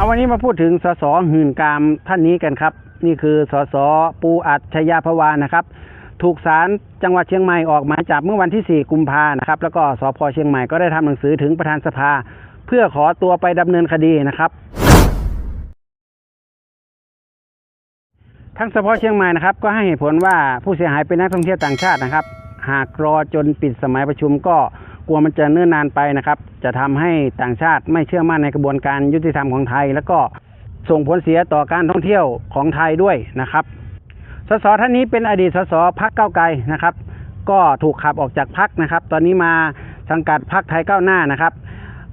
เอาวันนี้มาพูดถึงสสหื่นกามท่านนี้กันครับ นี่คือสสปูอัจฉยาภวานะครับ ถูกศาลจังหวัดเชียงใหม่ออกหมายจับเมื่อวันที่ 4 กุมภานะครับ แล้วก็สพเชียงใหม่ก็ได้ทำหนังสือถึงประธานสภา เพื่อขอตัวไปดำเนินคดีนะครับทั้งสพเชียงใหม่นะครับก็ให้เหตุผลว่าผู้เสียหายเป็นนักท่องเที่ยวต่างชาตินะครับ หากรอจนปิดสมัยประชุมก็ ลัวมันจะเนิ่นนานไปนะครับ จะทำให้ต่างชาติไม่เชื่อมั่นในกระบวนการยุติธรรมของไทย แล้วก็ส่งผลเสียต่อการท่องเที่ยวของไทยด้วยนะครับ สสท่านนี้เป็นอดีตสสพักเก้าไกลนะครับ ก็ถูกขับออกจากพักนะครับ ตอนนี้มาสังกัดพักไทยก้าวหน้านะครับ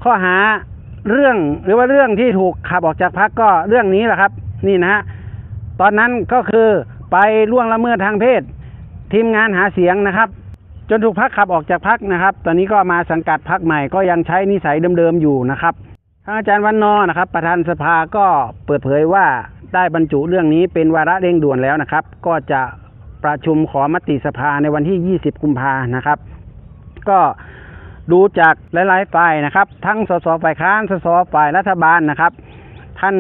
ข้อหาเรื่องหรือว่าเรื่องที่ถูกขับออกจากพักก็เรื่องนี้แหละครับ นี่นะฮะตอนนั้นก็คือไปล่วงละเมิดทางเพศ ทีมงานหาเสียงนะครับ จนถูกพักขับออกจากพักนะครับ ตอนนี้ก็มาสังกัดพักใหม่ก็ยังใช้นิสัยเดิมๆอยู่นะครับทางอาจารย์วันนอนะครับ ประธานสภาก็เปิดเผยว่าได้บรรจุเรื่องนี้เป็นวาระเร่งด่วนแล้วนะครับ ก็จะประชุมขอมติสภาในวันที่ 20 กุมภานะครับ ก็ดูจากหลายๆฝ่ายนะครับ ทั้งสสฝ่ายค้านสสฝ่ายรัฐบาลนะครับ ท่าน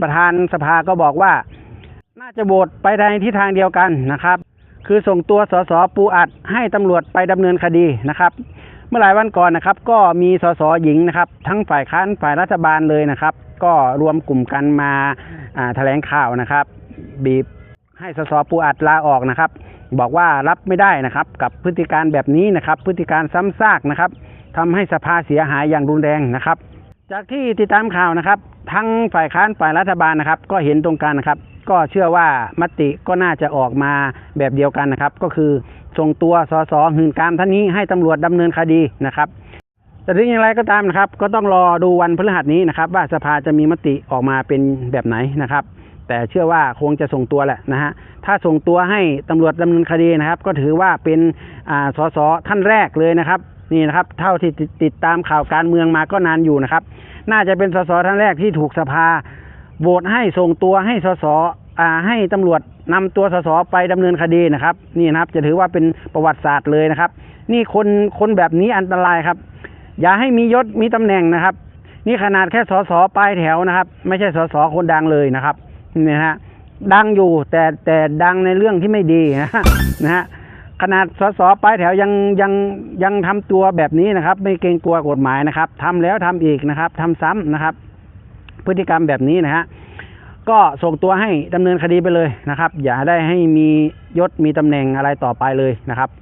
ประธานสภาก็บอกว่า น่าจะโหวตไปในทิศทางเดียวกันนะครับ คือส่งตัวสสปูอัดให้ตำรวจไปดำเนินคดีนะครับ เมื่อหลายวันก่อนนะครับ ก็มีสสหญิงนะครับ ทั้งฝ่ายค้านฝ่ายรัฐบาลเลยนะครับ ก็รวมกลุ่มกันมาแถลงข่าวนะครับ บีบให้สสปูอัดลาออกนะครับ บอกว่ารับไม่ได้นะครับ กับพฤติการแบบนี้นะครับ พฤติการซ้ำซากนะครับทำให้สภาเสียหายอย่างรุนแรงนะครับ จากที่ติดตามข่าวนะครับ ทั้งฝ่ายค้านฝ่ายรัฐบาลนะครับ ก็เห็นตรงกันนะครับ ก็เชื่อว่ามติก็น่าจะออกมาแบบเดียวกันนะครับ ก็คือส่งตัวสสหื่นกามท่านนี้ให้ตำรวจดำเนินคดีนะครับ แต่ถึงอย่างไรก็ตามนะครับ ก็ต้องรอดูวันพฤหัสนี้นะครับ ว่าสภาจะมีมติออกมาเป็นแบบไหนนะครับ แต่เชื่อว่าคงจะส่งตัวแหละนะฮะถ้าส่งตัวให้ตำรวจดำเนินคดีนะครับ ก็ถือว่าเป็นอ่าสสท่านแรกเลยนะครับนี่นะครับ เท่าที่ติดตามข่าวการเมืองมาก็นานอยู่นะครับ น่าจะเป็นสสท่านแรกที่ถูกสภาโหวตให้ส่งตัวให้สสอให้ตำรวจนำตัวสสไปดำเนินคดีนะครับ นี่นะครับจะถือว่าเป็นประวัติศาสตร์เลยนะครับ นี่คนคนแบบนี้อันตรายครับ อย่าให้มียศมีตำแหน่งนะครับ นี่ขนาดแค่สสปลายแถวนะครับ ไม่ใช่สสคนดังเลยนะครับ นี่นะฮะดังอยู่แต่แต่ดังในเรื่องที่ไม่ดีนะฮะนะฮะขนาดสสปลายแถวยังยังยังทำตัวแบบนี้นะครับ ไม่เกรงกลัวกฎหมายนะครับทำแล้วทำอีกนะครับทำซ้ำนะครับ พฤติกรรมแบบนี้นะฮะก็ส่งตัวให้ดำเนินคดีไปเลยนะครับ อย่าได้ให้มียศมีตำแหน่งอะไรต่อไปเลยนะครับ